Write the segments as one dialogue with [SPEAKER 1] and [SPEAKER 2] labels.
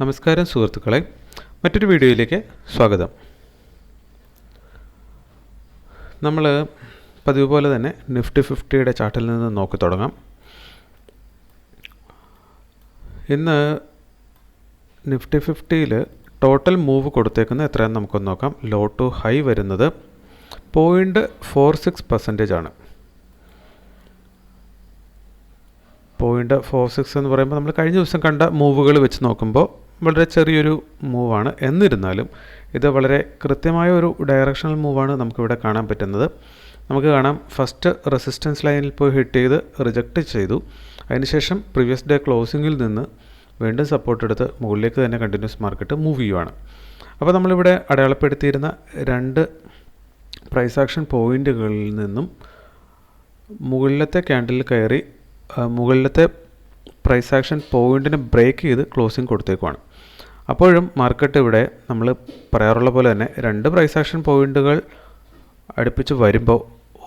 [SPEAKER 1] നമസ്കാരം സുഹൃത്തുക്കളെ. മറ്റൊരു വീഡിയോയിലേക്ക് സ്വാഗതം. നമ്മൾ പതിവ് പോലെ തന്നെ നിഫ്റ്റി ഫിഫ്റ്റിയുടെ ചാർട്ടിൽ നിന്ന് നോക്കി തുടങ്ങാം. ഇന്ന് നിഫ്റ്റി ഫിഫ്റ്റിയിൽ ടോട്ടൽ മൂവ് കൊടുത്തേക്കുന്നത് എത്രയാണെന്ന് നമുക്കൊന്ന് നോക്കാം. ലോ ടു ഹൈ വരുന്നത് പോയിന്റ് ഫോർ സിക്സ് പെർസെന്റേജ് ആണ്. പോയിന്റ് ഫോർ സിക്സ് എന്ന് പറയുമ്പോൾ നമ്മൾ കഴിഞ്ഞ ദിവസം കണ്ട മൂവുകൾ വെച്ച് നോക്കുമ്പോൾ വളരെ ചെറിയൊരു മൂവാണ്. എന്നിരുന്നാലും ഇത് വളരെ കൃത്യമായ ഒരു ഡയറക്ഷണൽ മൂവാണ് നമുക്കിവിടെ കാണാൻ പറ്റുന്നത്. നമുക്ക് കാണാം ഫസ്റ്റ് റെസിസ്റ്റൻസ് ലൈനിൽ പോയി ഹിറ്റ് ചെയ്ത് റിജക്റ്റ് ചെയ്തു. അതിനുശേഷം പ്രീവിയസ് ഡേ ക്ലോസിങ്ങിൽ നിന്ന് വീണ്ടും സപ്പോർട്ട് എടുത്ത് മുകളിലേക്ക് തന്നെ കണ്ടിന്യൂസ് മാർക്കറ്റ് മൂവ് ചെയ്യുവാണ്. അപ്പോൾ നമ്മളിവിടെ അടയാളപ്പെടുത്തിയിരുന്ന രണ്ട് പ്രൈസ് ആക്ഷൻ പോയിന്റുകളിൽ നിന്നും മുകളിലത്തെ ക്യാൻഡിൽ കയറി മുകളിലത്തെ പ്രൈസ് ആക്ഷൻ പോയിന്റിനെ ബ്രേക്ക് ചെയ്ത് ക്ലോസിങ് കൊടുത്തേക്കുവാണ്. അപ്പോഴും മാർക്കറ്റ് ഇവിടെ നമ്മൾ പറയാറുള്ള പോലെ തന്നെ രണ്ട് പ്രൈസ് ആക്ഷൻ പോയിന്റുകൾ അടുപ്പിച്ച് വരുമ്പോൾ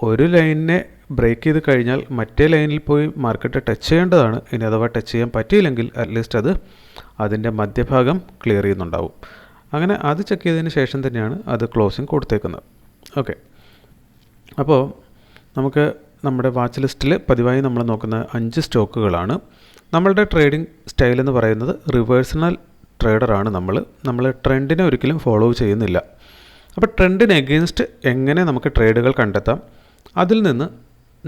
[SPEAKER 1] ഒരു ലൈനിനെ ബ്രേക്ക് ചെയ്ത് കഴിഞ്ഞാൽ മറ്റേ ലൈനിൽ പോയി മാർക്കറ്റ് ടച്ച് ചെയ്യേണ്ടതാണ്. ഇനി അഥവാ ടച്ച് ചെയ്യാൻ പറ്റിയില്ലെങ്കിൽ അറ്റ്ലീസ്റ്റ് അത് അതിന്റെ മധ്യഭാഗം ക്ലിയർ ചെയ്യുന്നുണ്ടാവും. അങ്ങനെ അത് ചെക്ക് ചെയ്തതിന് ശേഷം തന്നെയാണ് അത് ക്ലോസിങ് കൊടുത്തേക്കുന്നത്. ഓക്കെ അപ്പോൾ നമുക്ക് നമ്മുടെ വാച്ച് ലിസ്റ്റിൽ പതിവായി നമ്മൾ നോക്കുന്ന അഞ്ച് സ്റ്റോക്കുകളാണ് നമ്മളുടെ ട്രേഡിംഗ് സ്റ്റൈൽ എന്ന് പറയുന്നത് റിവേഴ്സണൽ ട്രേഡറാണ് നമ്മൾ നമ്മൾ ട്രെൻഡിനെ ഒരിക്കലും ഫോളോ ചെയ്യുന്നില്ല. അപ്പോൾ ട്രെൻഡിന് എഗെയിൻസ്റ്റ് എങ്ങനെ നമുക്ക് ട്രേഡുകൾ കണ്ടെത്താം? അതിൽ നിന്ന്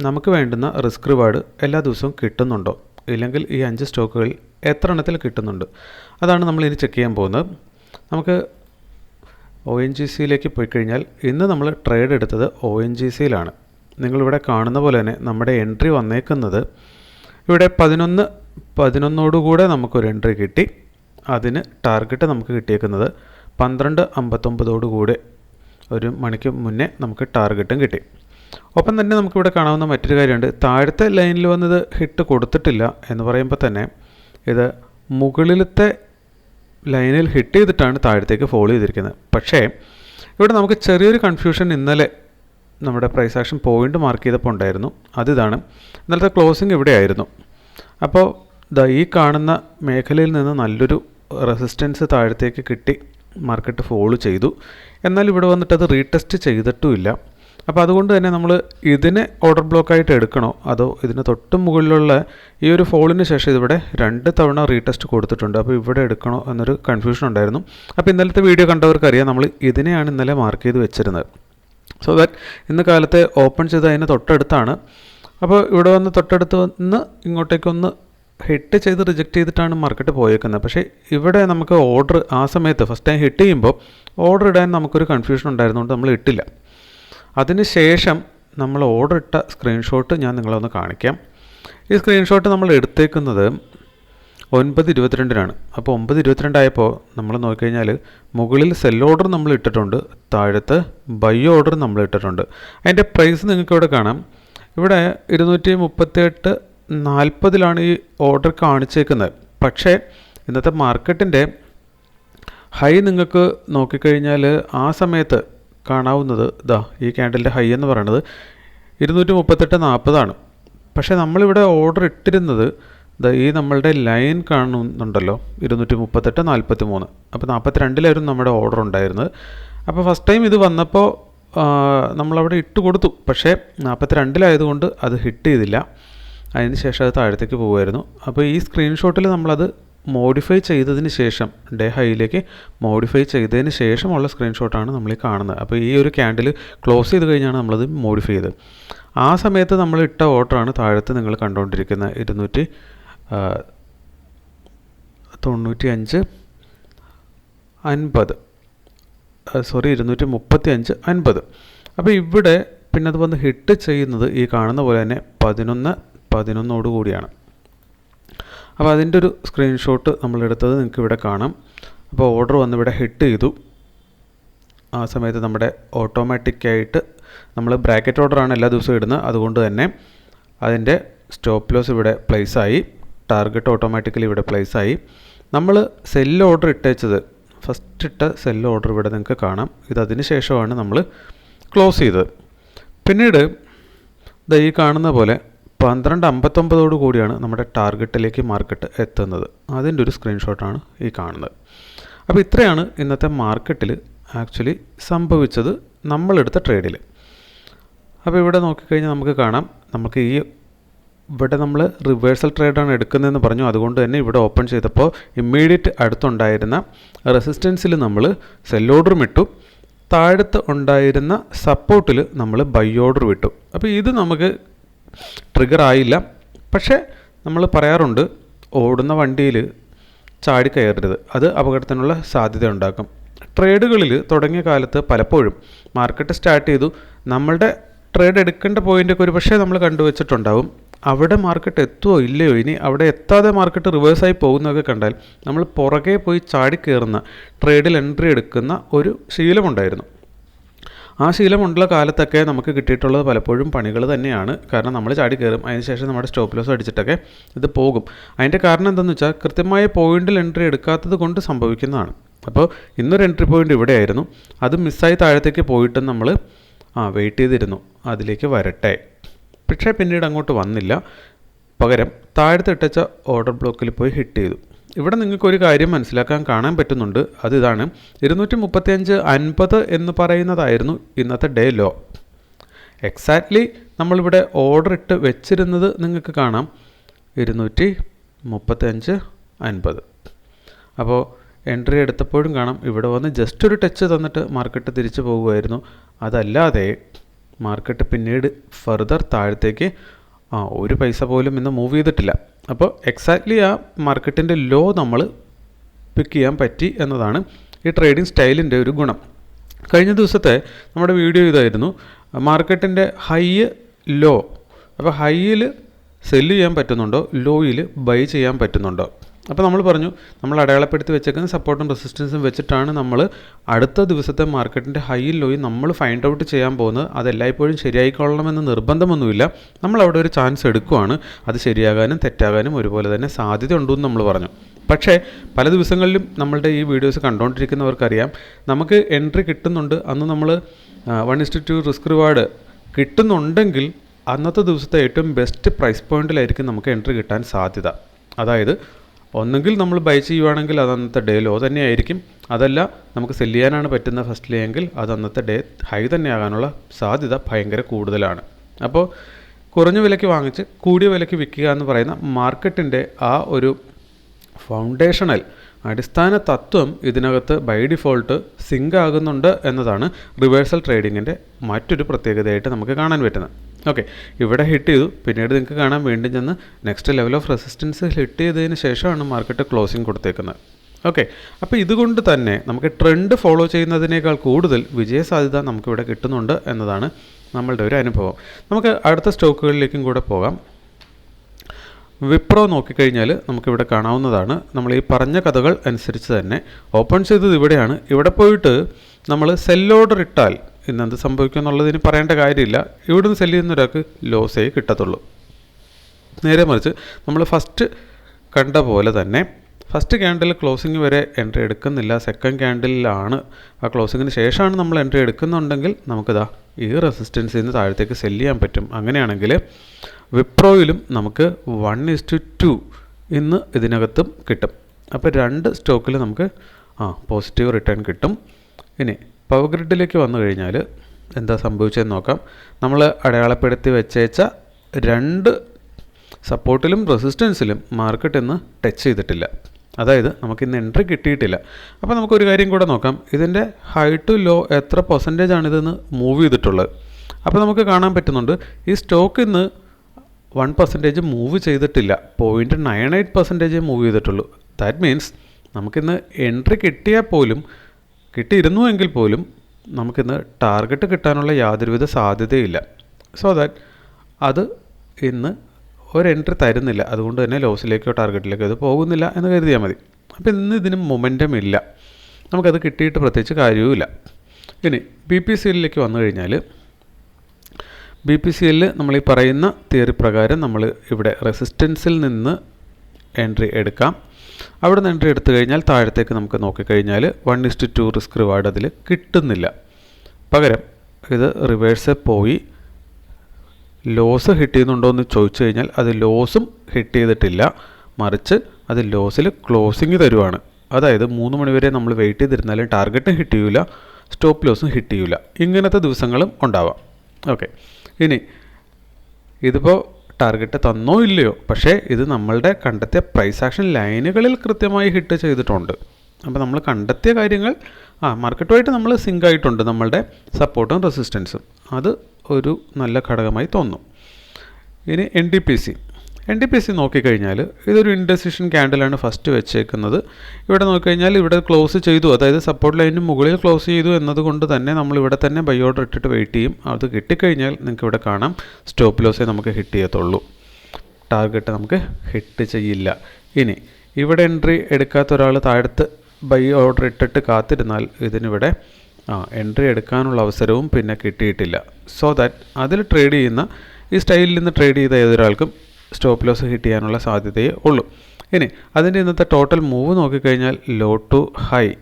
[SPEAKER 1] നമുക്ക് വേണ്ടുന്ന റിസ്ക് റിവാർഡ് എല്ലാ ദിവസവും കിട്ടുന്നുണ്ടോ? ഇല്ലെങ്കിൽ ഈ അഞ്ച് സ്റ്റോക്കുകളിൽ എത്ര എണ്ണത്തിൽ കിട്ടുന്നുണ്ട്? അതാണ് നമ്മൾ ഇനി ചെക്ക് ചെയ്യാൻ പോകുന്നത്. നമുക്ക് ഒ എൻ ജി സിയിലേക്ക് പോയി കഴിഞ്ഞാൽ ഇന്ന് നമ്മൾ ട്രേഡ് എടുത്തത് ഒ എൻ ജി സിയിലാണ് നിങ്ങളിവിടെ കാണുന്ന പോലെ തന്നെ നമ്മുടെ എൻട്രി വന്നേക്കുന്നത് ഇവിടെ പതിനൊന്ന് പതിനൊന്നോടുകൂടെ നമുക്കൊരു എൻട്രി കിട്ടി. അതിന് ടാർഗറ്റ് നമുക്ക് കിട്ടിയേക്കുന്നത് പന്ത്രണ്ട് അമ്പത്തൊമ്പതോടുകൂടി ഒരു മണിക്ക് മുന്നേ നമുക്ക് ടാർഗറ്റും കിട്ടി. ഒപ്പം തന്നെ നമുക്കിവിടെ കാണാവുന്ന മറ്റൊരു കാര്യമുണ്ട്. താഴത്തെ ലൈനിൽ വന്നത് ഹിറ്റ് കൊടുത്തിട്ടില്ല എന്ന് പറയുമ്പോൾ തന്നെ ഇത് മുകളിലത്തെ ലൈനിൽ ഹിറ്റ് ചെയ്തിട്ടാണ് താഴത്തേക്ക് ഫോളോ ചെയ്തിരിക്കുന്നത്. പക്ഷേ ഇവിടെ നമുക്ക് ചെറിയൊരു കൺഫ്യൂഷൻ ഇന്നലെ നമ്മുടെ പ്രൈസ് ആക്ഷൻ പോയിന്റ് മാർക്ക് ചെയ്തപ്പോൾ ഉണ്ടായിരുന്നു. അതിതാണ് ഇന്നലത്തെ ക്ലോസിംഗ് ഇവിടെയായിരുന്നു. അപ്പോൾ ഈ കാണുന്ന മേഖലയിൽ നിന്ന് നല്ലൊരു റെസിസ്റ്റൻസ് താഴത്തേക്ക് കിട്ടി. മാർക്കറ്റ് ഫോൾ ചെയ്തു. എന്നാൽ ഇവിടെ വന്നിട്ട് അത് റീടെസ്റ്റ് ചെയ്തിട്ടുമില്ല. അപ്പോൾ അതുകൊണ്ട് തന്നെ നമ്മൾ ഇതിനെ ഓർഡർ ബ്ലോക്കായിട്ട് എടുക്കണോ? അതോ ഇതിന് തൊട്ട് മുകളിലുള്ള ഈ ഒരു ഫോളിന് ശേഷം ഇതിവിടെ രണ്ട് തവണ റീടെസ്റ്റ് കൊടുത്തിട്ടുണ്ട്. അപ്പോൾ ഇവിടെ എടുക്കണോ എന്നൊരു കൺഫ്യൂഷൻ ഉണ്ടായിരുന്നു. അപ്പോൾ ഇന്നലത്തെ വീഡിയോ കണ്ടവർക്കറിയാം നമ്മൾ ഇതിനെയാണ് ഇന്നലെ മാർക്ക് ചെയ്ത് വെച്ചിരുന്നത്. സോ ദാറ്റ് ഇന്ന് കാലത്തെ ഓപ്പൺ ചെയ്ത് അതിന് തൊട്ടടുത്താണ്. അപ്പോൾ ഇവിടെ വന്ന് തൊട്ടടുത്ത് വന്ന് ഇങ്ങോട്ടേക്കൊന്ന് ഹിറ്റ് ചെയ്ത് റിജക്റ്റ് ചെയ്തിട്ടാണ് മാർക്കറ്റ് പോയേക്കുന്നത്. പക്ഷേ ഇവിടെ നമുക്ക് ഓർഡർ ആ സമയത്ത് ഫസ്റ്റ് ടൈം ഹിറ്റ് ചെയ്യുമ്പോൾ ഓർഡർ ഇടാൻ നമുക്കൊരു കൺഫ്യൂഷൻ ഉണ്ടായിരുന്നുകൊണ്ട് നമ്മൾ ഇട്ടില്ല. അതിന് ശേഷം നമ്മൾ ഓർഡർ ഇട്ട സ്ക്രീൻഷോട്ട് ഞാൻ നിങ്ങളെ ഒന്ന് കാണിക്കാം. ഈ സ്ക്രീൻഷോട്ട് നമ്മൾ എടുത്തേക്കുന്നത് ഒൻപത് ഇരുപത്തിരണ്ടിനാണ്. അപ്പോൾ ഒമ്പത് ഇരുപത്തിരണ്ടായപ്പോൾ നമ്മൾ നോക്കിക്കഴിഞ്ഞാൽ മുകളിൽ സെൽ ഓർഡർ നമ്മൾ ഇട്ടിട്ടുണ്ട് താഴത്ത് ബൈ ഓർഡർ നമ്മൾ ഇട്ടിട്ടുണ്ട്. അതിന്റെ പ്രൈസ് നിങ്ങൾക്ക് ഇവിടെ കാണാം. ഇവിടെ ഇരുന്നൂറ്റി മുപ്പത്തിയെട്ട് നാൽപ്പതിലാണ് ഈ ഓർഡർ കാണിച്ചേക്കുന്നത്. പക്ഷേ ഇന്നത്തെ മാർക്കറ്റിന്റെ ഹൈ നിങ്ങൾക്ക് നോക്കിക്കഴിഞ്ഞാൽ ആ സമയത്ത് കാണാവുന്നത് ഇതാ ഈ ക്യാൻഡലിന്റെ ഹൈ എന്ന് പറയുന്നത് ഇരുന്നൂറ്റി മുപ്പത്തെട്ട് നാൽപ്പതാണ്. പക്ഷേ നമ്മളിവിടെ ഓർഡർ ഇട്ടിരുന്നത് ദാ ഈ നമ്മളുടെ ലൈൻ കാണുന്നുണ്ടല്ലോ ഇരുന്നൂറ്റി മുപ്പത്തെട്ട് നാൽപ്പത്തി മൂന്ന് അപ്പോൾ നാൽപ്പത്തി രണ്ടിലായിരുന്നു നമ്മുടെ ഓർഡർ ഉണ്ടായിരുന്നത്. അപ്പോൾ ഫസ്റ്റ് ടൈം ഇത് വന്നപ്പോൾ നമ്മളവിടെ ഇട്ട് കൊടുത്തു പക്ഷേ നാൽപ്പത്തി രണ്ടിലായതുകൊണ്ട് അത് ഹിറ്റ് ചെയ്തില്ല. അതിന് ശേഷം അത് താഴത്തേക്ക് പോകുമായിരുന്നു അപ്പോൾ ഈ സ്ക്രീൻഷോട്ടിൽ നമ്മളത് മോഡിഫൈ ചെയ്തതിന് ശേഷം ഡേ ഹൈയിലേക്ക് മോഡിഫൈ ചെയ്തതിന് ശേഷമുള്ള സ്ക്രീൻഷോട്ടാണ് നമ്മൾ ഈ കാണുന്നത്. അപ്പോൾ ഈ ഒരു ക്യാൻഡിൽ ക്ലോസ് ചെയ്ത് കഴിഞ്ഞാണ് നമ്മളത് മോഡിഫൈ ചെയ്തത്. ആ സമയത്ത് നമ്മൾ ഇട്ട ഓർഡറാണ് താഴത്ത് നിങ്ങൾ കണ്ടുകൊണ്ടിരിക്കുന്ന ഇരുന്നൂറ്റി തൊണ്ണൂറ്റി അഞ്ച് അൻപത്. സോറി ഇരുന്നൂറ്റി മുപ്പത്തി അഞ്ച് അൻപത്. അപ്പോൾ ഇവിടെ പിന്നെ അത് വന്ന് ഹിറ്റ് ചെയ്യുന്നത് ഈ കാണുന്ന പോലെ തന്നെ പതിനൊന്ന് പതിനൊന്നോട് കൂടിയാണ്. അപ്പോൾ അതിന്റെ ഒരു സ്ക്രീൻഷോട്ട് നമ്മളെടുത്തത് നിങ്ങൾക്ക് ഇവിടെ കാണാം. അപ്പോൾ ഓർഡർ വന്ന് ഇവിടെ ഹിറ്റ് ചെയ്തു. ആ സമയത്ത് നമ്മുടെ ഓട്ടോമാറ്റിക്കായിട്ട് നമ്മൾ ബ്രാക്കറ്റ് ഓർഡറാണ് എല്ലാ ദിവസവും ഇടുന്നത്. അതുകൊണ്ട് തന്നെ അതിന്റെ സ്റ്റോപ്പ് ലോസ് ഇവിടെ പ്ലേസ് ആയി. ടാർഗറ്റ് ഓട്ടോമാറ്റിക്കലി ഇവിടെ പ്ലേസ് ആയി. നമ്മൾ സെല്ല് ഓർഡർ ഇട്ടേച്ചത്. ഫസ്റ്റ് ഇട്ട സെല്ല് ഓർഡർ ഇവിടെ നിങ്ങൾക്ക് കാണാം. ഇത് അതിന് ശേഷമാണ് നമ്മൾ ക്ലോസ് ചെയ്തത്. പിന്നീട് ഈ കാണുന്ന പോലെ പന്ത്രണ്ട് അമ്പത്തൊമ്പതോട് കൂടിയാണ് നമ്മുടെ ടാർഗറ്റിലേക്ക് മാർക്കറ്റ് എത്തുന്നത്. അതിന്റെ ഒരു സ്ക്രീൻഷോട്ടാണ് ഈ കാണുന്നത്. അപ്പോൾ ഇത്രയാണ് ഇന്നത്തെ മാർക്കറ്റിൽ ആക്ച്വലി സംഭവിച്ചത് നമ്മളെടുത്ത ട്രേഡിൽ അപ്പോൾ ഇവിടെ നോക്കിക്കഴിഞ്ഞാൽ നമുക്ക് കാണാം. നമുക്ക് ഈ ഇവിടെ നമ്മൾ റിവേഴ്സൽ ട്രേഡാണ് എടുക്കുന്നതെന്ന് പറഞ്ഞു. അതുകൊണ്ട് തന്നെ ഇവിടെ ഓപ്പൺ ചെയ്തപ്പോൾ ഇമ്മീഡിയറ്റ് അടുത്തുണ്ടായിരുന്ന റെസിസ്റ്റൻസിൽ നമ്മൾ സെൽ ഓർഡറും ഇട്ടു. താഴത്ത് ഉണ്ടായിരുന്ന സപ്പോർട്ടിൽ നമ്മൾ ബൈ ഓർഡർ വിട്ടു അപ്പോൾ ഇത് നമുക്ക് ട്രിഗർ ആയില്ല. പക്ഷേ നമ്മൾ പറയാറുണ്ട് ഓടുന്ന വണ്ടിയിൽ ചാടി കയറരുത്. അത് അപകടത്തിനുള്ള സാധ്യത ഉണ്ടാക്കും ട്രേഡുകളിൽ തുടങ്ങിയ കാലത്ത് പലപ്പോഴും മാർക്കറ്റ് സ്റ്റാർട്ട് ചെയ്തു. നമ്മളുടെ ട്രേഡ് എടുക്കേണ്ട പോയിന്റൊക്കെ ഒരു പക്ഷേ നമ്മൾ കണ്ടുവച്ചിട്ടുണ്ടാവും. അവിടെ മാർക്കറ്റ് എത്തുമോ ഇല്ലയോ? ഇനി അവിടെ എത്താതെ മാർക്കറ്റ് റിവേഴ്സായി പോകുന്നതൊക്കെ കണ്ടാൽ നമ്മൾ പുറകെ പോയി ചാടി കയറുന്ന ട്രേഡിൽ എൻട്രി എടുക്കുന്ന ഒരു ശീലമുണ്ടായിരുന്നു. ആ ശീലമുള്ള കാലത്തൊക്കെ നമുക്ക് കിട്ടിയിട്ടുള്ളത് പലപ്പോഴും പണികൾ തന്നെയാണ്. കാരണം നമ്മൾ ചാടി കയറും അതിനുശേഷം നമ്മുടെ സ്റ്റോപ്പ് ലോസ് അടിച്ചിട്ടൊക്കെ ഇത് പോകും. അതിന്റെ കാരണം എന്താണെന്ന് വെച്ചാൽ കൃത്യമായ പോയിന്റിൽ എൻട്രി എടുക്കാത്തത് കൊണ്ട് സംഭവിക്കുന്നതാണ്. അപ്പോൾ ഇന്നൊരു എൻട്രി പോയിന്റ് ഇവിടെയായിരുന്നു. അത് മിസ്സായി താഴത്തേക്ക് പോയിട്ട് നമ്മൾ ആ വെയിറ്റ് ചെയ്തിരുന്നു. അതിലേക്ക് വരട്ടെ. പക്ഷേ പിന്നീട് അങ്ങോട്ട് വന്നില്ല. പകരം താഴത്തെ ഇട്ടച്ച ഓർഡർ ബ്ലോക്കിൽ പോയി ഹിറ്റ് ചെയ്തു. ഇവിടെ നിങ്ങൾക്ക് ഒരു കാര്യം മനസ്സിലാക്കാൻ കാണാൻ പറ്റുന്നുണ്ട്. അത് ഇതാണ്. ഇരുന്നൂറ്റി മുപ്പത്തിയഞ്ച് അൻപത് എന്ന് പറയുന്നതായിരുന്നു ഇന്നത്തെ ഡേ ലോ. എക്സാക്ട്ലി നമ്മളിവിടെ ഓർഡർ ഇട്ട് വെച്ചിരുന്നത് നിങ്ങൾക്ക് കാണാം. ഇരുന്നൂറ്റി മുപ്പത്തഞ്ച് അൻപത്. അപ്പോൾ എൻട്രി എടുത്തപ്പോഴും കാണാം. ഇവിടെ വന്ന് ജസ്റ്റ് ഒരു ടച്ച് തന്നിട്ട് മാർക്കറ്റ് തിരിച്ചു പോകുമായിരുന്നു അതല്ലാതെ മാർക്കറ്റ് പിന്നീട് ഫർദർ താഴത്തേക്ക് ആ ഒരു പൈസ പോലും ഇന്ന് മൂവ് ചെയ്തിട്ടില്ല. അപ്പോൾ എക്സാക്ട്ലി ആ മാർക്കറ്റിന്റെ ലോ നമ്മൾ പിക്ക് ചെയ്യാൻ പറ്റി എന്നതാണ് ഈ ട്രേഡിംഗ് സ്റ്റൈലിന്റെ ഒരു ഗുണം. കഴിഞ്ഞ ദിവസത്തെ നമ്മുടെ വീഡിയോ ഇതായിരുന്നു. മാർക്കറ്റിന്റെ ഹൈ ലോ അപ്പോൾ ഹൈയിൽ സെല്ല് ചെയ്യാൻ പറ്റുന്നുണ്ടോ? ലോയിൽ ബൈ ചെയ്യാൻ പറ്റുന്നുണ്ടോ? അപ്പോൾ നമ്മൾ പറഞ്ഞു നമ്മൾ അടയാളപ്പെടുത്തി വെച്ചേക്കുന്ന സപ്പോർട്ടും റെസിസ്റ്റൻസും വെച്ചിട്ടാണ് നമ്മൾ അടുത്ത ദിവസത്തെ മാർക്കറ്റിന്റെ ഹൈയിൽ ലോയും നമ്മൾ ഫൈൻഡ് ഔട്ട് ചെയ്യാൻ പോകുന്നത്. അത് എല്ലായ്പ്പോഴും ശരിയായിക്കൊള്ളണമെന്ന് നിർബന്ധമൊന്നുമില്ല. നമ്മൾ അവിടെ ഒരു ചാൻസ് എടുക്കുവാണ്. അത് ശരിയാകാനും തെറ്റാകാനും ഒരുപോലെ തന്നെ സാധ്യത ഉണ്ടെന്ന് നമ്മൾ പറഞ്ഞു. പക്ഷേ പല ദിവസങ്ങളിലും നമ്മളുടെ ഈ വീഡിയോസ് കണ്ടുകൊണ്ടിരിക്കുന്നവർക്കറിയാം നമുക്ക് എൻട്രി കിട്ടുന്നുണ്ട്. അന്ന് നമ്മൾ one is to two risk reward കിട്ടുന്നുണ്ടെങ്കിൽ അന്നത്തെ ദിവസത്തെ ഏറ്റവും ബെസ്റ്റ് പ്രൈസ് പോയിന്റിലായിരിക്കും നമുക്ക് എൻട്രി കിട്ടാൻ സാധ്യത. അതായത് ഒന്നെങ്കിൽ നമ്മൾ ബൈ ചെയ്യുവാണെങ്കിൽ അത് അന്നത്തെ ഡേ ലോ തന്നെയായിരിക്കും. അതല്ല നമുക്ക് സെൽ ചെയ്യാനാണ് പറ്റുന്ന ഫസ്റ്റ് എങ്കിൽ അത് അന്നത്തെ ഡേ ഹൈ തന്നെ ആകാനുള്ള സാധ്യത ഭയങ്കര കൂടുതലാണ്. അപ്പോൾ കുറഞ്ഞ വിലയ്ക്ക് വാങ്ങിച്ച് കൂടിയ വിലയ്ക്ക് വിൽക്കുക എന്ന് പറയുന്ന മാർക്കറ്റിന്റെ ആ ഒരു ഫൗണ്ടേഷണൽ അടിസ്ഥാന തത്വം ഇതിനകത്ത് ബൈ ഡിഫോൾട്ട് സിങ്ക് ആകുന്നുണ്ട് എന്നതാണ് റിവേഴ്സൽ ട്രേഡിങ്ങിന്റെ മറ്റൊരു പ്രത്യേകതയായിട്ട് നമുക്ക് കാണാൻ പറ്റുന്നത്. ഓക്കെ ഇവിടെ ഹിറ്റ് ചെയ്തു. പിന്നീട് നിങ്ങൾക്ക് കാണാൻ വീണ്ടും ചെന്ന് next level of resistance hit ചെയ്തതിന് ശേഷമാണ് മാർക്കറ്റ് ക്ലോസിംഗ് കൊടുത്തേക്കുന്നത്. ഓക്കെ അപ്പോൾ ഇതുകൊണ്ട് തന്നെ നമുക്ക് ട്രെൻഡ് ഫോളോ ചെയ്യുന്നതിനേക്കാൾ കൂടുതൽ വിജയസാധ്യത നമുക്കിവിടെ കിട്ടുന്നുണ്ട് എന്നതാണ് നമ്മളുടെ ഒരു അനുഭവം. നമുക്ക് അടുത്ത സ്റ്റോക്കുകളിലേക്കും കൂടെ പോകാം. വിപ്രോ നോക്കിക്കഴിഞ്ഞാൽ നമുക്കിവിടെ കാണാവുന്നതാണ്. നമ്മൾ ഈ പറഞ്ഞ കഥകൾ അനുസരിച്ച് തന്നെ ഓപ്പൺ ചെയ്തത് ഇവിടെയാണ്. ഇവിടെ പോയിട്ട് നമ്മൾ സെൽ ഓർഡർ ഇട്ടാൽ ഇന്ന് സംഭവിക്കും സംഭവിക്കും എന്നുള്ളതിന് പറയേണ്ട കാര്യമില്ല. ഇവിടുന്ന് സെല്ല് ചെയ്യുന്ന ഒരാൾക്ക് ലോസേ കിട്ടത്തുള്ളൂ. നേരെ മറിച്ച് നമ്മൾ ഫസ്റ്റ് കണ്ട പോലെ തന്നെ ഫസ്റ്റ് ക്യാൻഡിൽ ക്ലോസിംഗ് വരെ എൻട്രി എടുക്കുന്നില്ല. സെക്കൻഡ് ക്യാൻഡിലാണ് ആ ക്ലോസിങ്ങിന് ശേഷമാണ് നമ്മൾ എൻട്രി എടുക്കുന്നുണ്ടെങ്കിൽ നമുക്കിതാ ഈ റെസിസ്റ്റൻസിൽ നിന്ന് താഴത്തേക്ക് സെല്ല് ചെയ്യാൻ പറ്റും. അങ്ങനെയാണെങ്കിൽ വിപ്രോയിലും നമുക്ക് വൺ ഇസ്റ്റു ടു ഇന്ന് ഇതിനകത്തും കിട്ടും. അപ്പോൾ രണ്ട് സ്റ്റോക്കിൽ നമുക്ക് ആ പോസിറ്റീവ് റിട്ടേൺ കിട്ടും. ഇനി പവർ ഗ്രിഡിലേക്ക് വന്നു കഴിഞ്ഞാൽ എന്താ സംഭവിച്ചതെന്ന് നോക്കാം. നമ്മൾ അടയാളപ്പെടുത്തി വെച്ചേച്ച രണ്ട് സപ്പോർട്ടിലും റെസിസ്റ്റൻസിലും മാർക്കറ്റ് ഇന്ന് ടച്ച് ചെയ്തിട്ടില്ല. അതായത് നമുക്ക് ഇന്ന് എൻട്രി കിട്ടിയിട്ടില്ല. അപ്പോൾ നമുക്കൊരു കാര്യം കൂടെ നോക്കാം. ഇതിന്റെ ഹൈ ടു ലോ എത്ര പെർസെന്റേജ് ആണ് ഇതെന്ന് മൂവ് ചെയ്തിട്ടുള്ളത്. അപ്പോൾ നമുക്ക് കാണാൻ പറ്റുന്നുണ്ട് ഈ സ്റ്റോക്ക് ഇന്ന് വൺ പെർസെന്റേജ് മൂവ് ചെയ്തിട്ടില്ല. Point nine eight percentage move ചെയ്തിട്ടുള്ളൂ. ദാറ്റ് മീൻസ് നമുക്കിന്ന് എൻട്രി കിട്ടിയാൽ പോലും കിട്ടിയിരുന്നു എങ്കിൽ പോലും നമുക്കിന്ന് ടാർഗറ്റ് കിട്ടാനുള്ള യാതൊരുവിധ സാധ്യതയില്ല. സോ ദാറ്റ് അത് ഇന്ന് ഒരു എൻട്രി തരുന്നില്ല. അതുകൊണ്ട് തന്നെ ലോസിലേക്കോ ടാർഗറ്റിലേക്കോ അത് പോകുന്നില്ല എന്ന് കരുതിയാൽ മതി. അപ്പോൾ ഇന്ന് ഇതിന് മൊമെന്റം ഇല്ല. നമുക്കത് കിട്ടിയിട്ട് പ്രത്യേകിച്ച് കാര്യവുമില്ല. ഇനി ബി പി സി എല്ലിലേക്ക് വന്നു കഴിഞ്ഞാൽ ബി പി സി എല്ലിൽ നമ്മൾ ഈ പറയുന്ന തിയറി പ്രകാരം നമ്മൾ ഇവിടെ റെസിസ്റ്റൻസിൽ നിന്ന് എൻട്രി എടുക്കാം. അവിടെ നിന്ന് എൻട്രി എടുത്തു കഴിഞ്ഞാൽ താഴത്തേക്ക് നമുക്ക് നോക്കിക്കഴിഞ്ഞാൽ one is to two risk reward അതിൽ കിട്ടുന്നില്ല. പകരം ഇത് റിവേഴ്സ് പോയി ലോസ് ഹിറ്റ് ചെയ്യുന്നുണ്ടോ എന്ന് ചോദിച്ചു കഴിഞ്ഞാൽ അത് ലോസും ഹിറ്റ് ചെയ്തിട്ടില്ല. മറിച്ച് അത് ലോസിൽ ക്ലോസിങ് തരുവാണ്. അതായത് മൂന്ന് മണിവരെ നമ്മൾ വെയിറ്റ് ചെയ്തിരുന്നാലും ടാർഗറ്റ് ഹിറ്റ് ചെയ്യില്ല സ്റ്റോപ്പ് ലോസും ഹിറ്റ് ചെയ്യില്ല ഇങ്ങനത്തെ ദിവസങ്ങളും ഉണ്ടാവാം. ഓക്കെ ഇനി ഇതിപ്പോൾ ടാർഗറ്റ് തന്നോ ഇല്ലയോ. പക്ഷേ ഇത് നമ്മളുടെ കണ്ടെത്തിയ പ്രൈസ് ആക്ഷൻ ലൈനുകളിൽ കൃത്യമായി ഹിറ്റ് ചെയ്തിട്ടുണ്ട്. അപ്പോൾ നമ്മൾ കണ്ടെത്തിയ കാര്യങ്ങൾ ആ മാർക്കറ്റുമായിട്ട് നമ്മൾ സിങ്ക് ആയിട്ടുണ്ട് നമ്മളുടെ സപ്പോർട്ടും റെസിസ്റ്റൻസും അത് ഒരു നല്ല ഘടകമായി തോന്നും. ഇനി N D P C N D P C നോക്കിക്കഴിഞ്ഞാൽ ഇതൊരു ഇൻഡെസിഷൻ ക്യാൻഡിലാണ് ഫസ്റ്റ് വെച്ചേക്കുന്നത്. ഇവിടെ നോക്കിക്കഴിഞ്ഞാൽ ഇവിടെ ക്ലോസ് ചെയ്തു. അതായത് സപ്പോർട്ട് ലൈനിന് മുകളിൽ ക്ലോസ് ചെയ്തു എന്നതുകൊണ്ട് തന്നെ നമ്മൾ ഇവിടെ തന്നെ ബൈ ഓർഡർ ഇട്ടിട്ട് വെയിറ്റ് ചെയ്യും. അത് കിട്ടിക്കഴിഞ്ഞാൽ നിങ്ങൾക്ക് ഇവിടെ കാണാം. സ്റ്റോപ്പ് ലോസേ നമുക്ക് ഹിറ്റ് ചെയ്യത്തുള്ളൂ. ടാർഗറ്റ് നമുക്ക് ഹിറ്റ് ചെയ്യില്ല. ഇനി ഇവിടെ എൻട്രി എടുക്കാത്ത ഒരാൾ താഴത്ത് ബൈ ഓർഡർ ഇട്ടിട്ട് കാത്തിരുന്നാൽ ഇതിനിവിടെ ആ എൻട്രി എടുക്കാനുള്ള അവസരവും പിന്നെ കിട്ടിയിട്ടില്ല. സോ ദാറ്റ് അതിൽ ട്രേഡ് ചെയ്യുന്ന ഈ സ്റ്റൈലിൽ നിന്ന് ട്രേഡ് ചെയ്ത ഏതൊരാൾക്കും സ്റ്റോപ്പ് ലോസ് ഹിറ്റ് ചെയ്യാനുള്ള സാധ്യതയേ ഉള്ളൂ. ഇനി അതിന്റെ ഇന്നത്തെ ടോട്ടൽ മൂവ് നോക്കിക്കഴിഞ്ഞാൽ ലോ ടു ഹൈ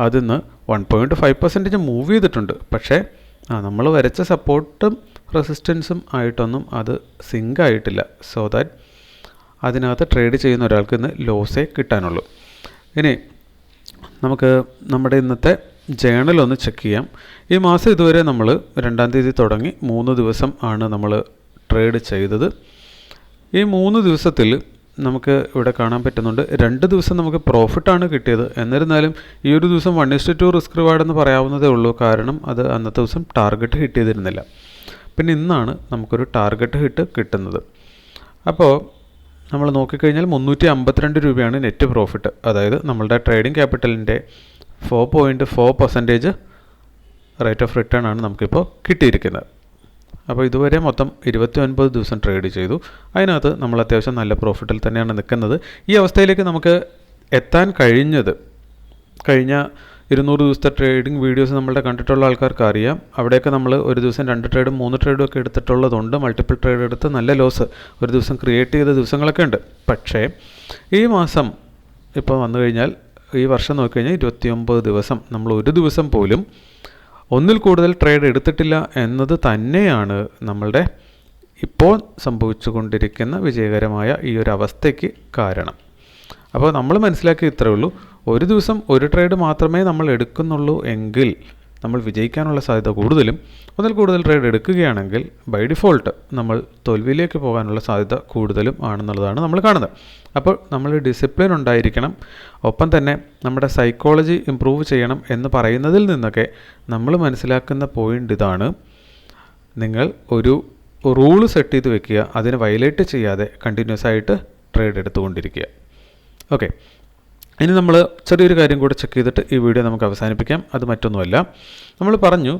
[SPEAKER 1] അതിന്ന് one point five percentage move ചെയ്തിട്ടുണ്ട്. പക്ഷേ ആ നമ്മൾ വരച്ച സപ്പോർട്ടും റെസിസ്റ്റൻസും ആയിട്ടൊന്നും അത് സിങ്ക് ആയിട്ടില്ല. സോ ദാറ്റ് അതിനകത്ത് ട്രേഡ് ചെയ്യുന്ന ഒരാൾക്ക് ഇന്ന് ലോസേ കിട്ടാനുള്ളൂ. ഇനി നമുക്ക് നമ്മുടെ ഇന്നത്തെ ജേണൽ ഒന്ന് ചെക്ക് ചെയ്യാം. ഈ മാസം ഇതുവരെ നമ്മൾ രണ്ടാം തീയതി തുടങ്ങി. മൂന്ന് ദിവസം ആണ് നമ്മൾ ട്രേഡ് ചെയ്തത്. ഈ മൂന്ന് ദിവസത്തിൽ നമുക്ക് ഇവിടെ കാണാൻ പറ്റുന്നുണ്ട്. രണ്ട് ദിവസം നമുക്ക് പ്രോഫിറ്റാണ് കിട്ടിയത്. എന്നിരുന്നാലും ഈ ഒരു ദിവസം one is to two risk reward എന്ന് പറയാവുന്നതേ ഉള്ളൂ. കാരണം അത് അന്നത്തെ ദിവസം ടാർഗറ്റ് ഹിറ്റ് ചെയ്തിരുന്നില്ല പിന്നെ ഇന്നാണ് നമുക്കൊരു ടാർഗറ്റ് ഹിറ്റ് കിട്ടുന്നത്. അപ്പോൾ നമ്മൾ നോക്കിക്കഴിഞ്ഞാൽ മുന്നൂറ്റി അമ്പത്തിരണ്ട് രൂപയാണ് നെറ്റ് പ്രോഫിറ്റ് അതായത് നമ്മളുടെ trading ക്യാപിറ്റലിന്റെ four point four percentage rate of return ആണ് നമുക്കിപ്പോൾ കിട്ടിയിരിക്കുന്നത്. അപ്പോൾ ഇതുവരെ മൊത്തം ഇരുപത്തി ഒൻപത് ദിവസം ട്രേഡ് ചെയ്തു. അതിനകത്ത് നമ്മൾ അത്യാവശ്യം നല്ല പ്രോഫിറ്റിൽ തന്നെയാണ് നിൽക്കുന്നത്. ഈ അവസ്ഥയിലേക്ക് നമുക്ക് എത്താൻ കഴിഞ്ഞത് കഴിഞ്ഞ ഇരുന്നൂറ് ദിവസത്തെ ട്രേഡിംഗ് വീഡിയോസ് നമ്മളുടെ കണ്ടിട്ടുള്ള ആൾക്കാർക്ക് അറിയാം. അവിടെയൊക്കെ നമ്മൾ ഒരു ദിവസം രണ്ട് ട്രേഡും മൂന്ന് ട്രേഡും ഒക്കെ എടുത്തിട്ടുള്ളതുകൊണ്ട് മൾട്ടിപ്പിൾ ട്രേഡ് എടുത്ത് നല്ല ലോസ് ഒരു ദിവസം ക്രിയേറ്റ് ചെയ്ത ദിവസങ്ങളൊക്കെ ഉണ്ട്. പക്ഷേ ഈ മാസം ഇപ്പോൾ വന്നു കഴിഞ്ഞാൽ ഈ വർഷം നോക്കിക്കഴിഞ്ഞാൽ ഇരുപത്തിയൊമ്പത് ദിവസം. നമ്മൾ ഒരു ദിവസം പോലും ഒന്നിൽ കൂടുതൽ ട്രേഡ് എടുത്തിട്ടില്ല എന്നത് തന്നെയാണ് നമ്മളുടെ ഇപ്പോൾ സംഭവിച്ചുകൊണ്ടിരിക്കുന്ന വിജയകരമായ ഈ ഒരു അവസ്ഥയ്ക്ക് കാരണം. അപ്പോൾ നമ്മൾ മനസ്സിലാക്കി ഇത്രേ ഉള്ളൂ. ഒരു ദിവസം ഒരു ട്രേഡ് മാത്രമേ നമ്മൾ എടുക്കുന്നുള്ളൂ എങ്കിൽ നമ്മൾ വിജയിക്കാനുള്ള സാധ്യത കൂടുതലും ഒന്നിൽ കൂടുതൽ ട്രേഡ് എടുക്കുകയാണെങ്കിൽ ബൈ ഡിഫോൾട്ട് നമ്മൾ തോൽവിയിലേക്ക് പോകാനുള്ള സാധ്യത കൂടുതലും ആണെന്നുള്ളതാണ് നമ്മൾ കാണുന്നത്. അപ്പോൾ നമ്മൾ ഡിസിപ്ലിൻ ഉണ്ടായിരിക്കണം. ഒപ്പം തന്നെ നമ്മുടെ സൈക്കോളജി ഇമ്പ്രൂവ് ചെയ്യണം എന്ന് പറയുന്നതിൽ നിന്നൊക്കെ നമ്മൾ മനസ്സിലാക്കുന്ന പോയിന്റ് ഇതാണ്. നിങ്ങൾ ഒരു റൂൾ സെറ്റ് ചെയ്ത് വെക്കുക അതിനെ വയലേറ്റ് ചെയ്യാതെ കണ്ടിന്യൂസ് ആയിട്ട് ട്രേഡ് എടുത്തുകൊണ്ടിരിക്കുക. ഓക്കെ ഇനി നമ്മൾ ചെറിയൊരു കാര്യം കൂടെ ചെക്ക് ചെയ്തിട്ട് ഈ വീഡിയോ നമുക്ക് അവസാനിപ്പിക്കാം. അത് മറ്റൊന്നുമല്ല. നമ്മൾ പറഞ്ഞു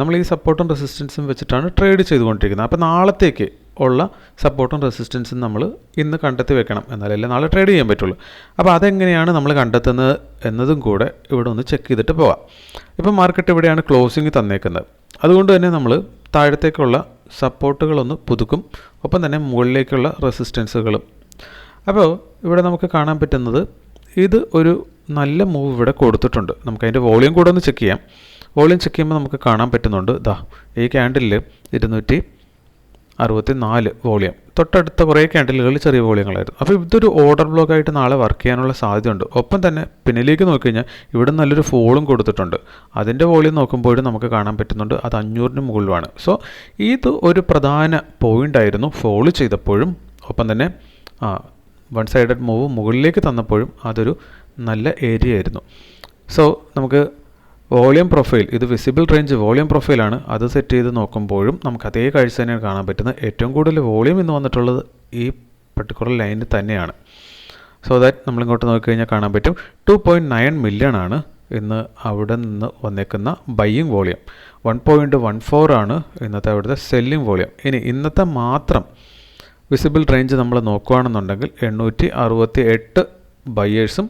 [SPEAKER 1] നമ്മൾ ഈ സപ്പോർട്ടും റെസിസ്റ്റൻസും വെച്ചിട്ടാണ് ട്രേഡ് ചെയ്തുകൊണ്ടിരിക്കുന്നത്. അപ്പോൾ നാളത്തേക്ക് ഉള്ള സപ്പോർട്ടും റെസിസ്റ്റൻസും നമ്മൾ ഇന്ന് കണ്ടെത്തി വെക്കണം. എന്നാലല്ലേ നാളെ ട്രേഡ് ചെയ്യാൻ പറ്റുള്ളൂ. അപ്പോൾ അതെങ്ങനെയാണ് നമ്മൾ കണ്ടെത്തുന്നത് എന്നതും കൂടെ ഇവിടെ ഒന്ന് ചെക്ക് ചെയ്തിട്ട് പോവാം. ഇപ്പം മാർക്കറ്റ് ഇവിടെയാണ് ക്ലോസിങ് തന്നേക്കുന്നത്. അതുകൊണ്ട് തന്നെ നമ്മൾ താഴത്തേക്കുള്ള സപ്പോർട്ടുകളൊന്ന് പുതുക്കും. ഒപ്പം തന്നെ മുകളിലേക്കുള്ള റെസിസ്റ്റൻസുകളും അപ്പോൾ ഇവിടെ നമുക്ക് കാണാൻ പറ്റുന്നത് ഇത് ഒരു നല്ല മൂവ് ഇവിടെ കൊടുത്തിട്ടുണ്ട്. നമുക്ക് അതിന്റെ വോളിയം കൂടെ ഒന്ന് ചെക്ക് ചെയ്യാം. വോളിയം ചെക്ക് ചെയ്യുമ്പോൾ നമുക്ക് കാണാൻ പറ്റുന്നുണ്ട്. ഇതാ ഈ ക്യാൻഡിലിൽ ഇരുന്നൂറ്റി അറുപത്തി നാല് വോളിയം തൊട്ടടുത്ത കുറേ ക്യാൻഡിലുകൾ ചെറിയ വോളിയങ്ങളായിരുന്നു അപ്പോൾ ഇതൊരു ഓർഡർ ബ്ലോക്ക് ആയിട്ട് നാളെ വർക്ക് ചെയ്യാനുള്ള സാധ്യതയുണ്ട്. ഒപ്പം തന്നെ പിന്നിലേക്ക് നോക്കിക്കഴിഞ്ഞാൽ ഇവിടെ നല്ലൊരു ഫോളും കൊടുത്തിട്ടുണ്ട്. അതിന്റെ വോളിയം നോക്കുമ്പോഴും നമുക്ക് കാണാൻ പറ്റുന്നുണ്ട്. അത് അഞ്ഞൂറിന് മുകളിലാണ്. സോ ഇത് ഒരു പ്രധാന പോയിന്റ് ആയിരുന്നു. ഫോൾ ചെയ്തപ്പോഴും ഒപ്പം തന്നെ വൺ സൈഡഡ് മൂവ് മുകളിലേക്ക് തന്നപ്പോഴും അതൊരു നല്ല ഏരിയ ആയിരുന്നു. സോ നമുക്ക് വോളിയം പ്രൊഫൈൽ ഇത് വിസിബിൾ റേഞ്ച് വോളിയം പ്രൊഫൈലാണ് അത് സെറ്റ് ചെയ്ത് നോക്കുമ്പോഴും നമുക്ക് അതേ കാഴ്ച തന്നെയാണ് കാണാൻ പറ്റുന്നത്. ഏറ്റവും കൂടുതൽ വോളിയം എന്ന് വന്നിട്ടുള്ളത് ഈ പർട്ടിക്കുലർ ലൈനിൽ തന്നെയാണ്. സോ ദാറ്റ് നമ്മളിങ്ങോട്ട് നോക്കിക്കഴിഞ്ഞാൽ കാണാൻ പറ്റും. ടു പോയിന്റ് നയൻ മില്യൺ ആണ് ഇന്ന് അവിടെ നിന്ന് വന്നേക്കുന്ന buying volume one point one four ആണ് ഇന്നത്തെ അവിടുത്തെ സെല്ലിംഗ് വോളിയം ഇനി ഇന്നത്തെ മാത്രം വിസിബിൾ റേഞ്ച് നമ്മൾ നോക്കുകയാണെന്നുണ്ടെങ്കിൽ എണ്ണൂറ്റി അറുപത്തി എട്ട് ബയേഴ്സും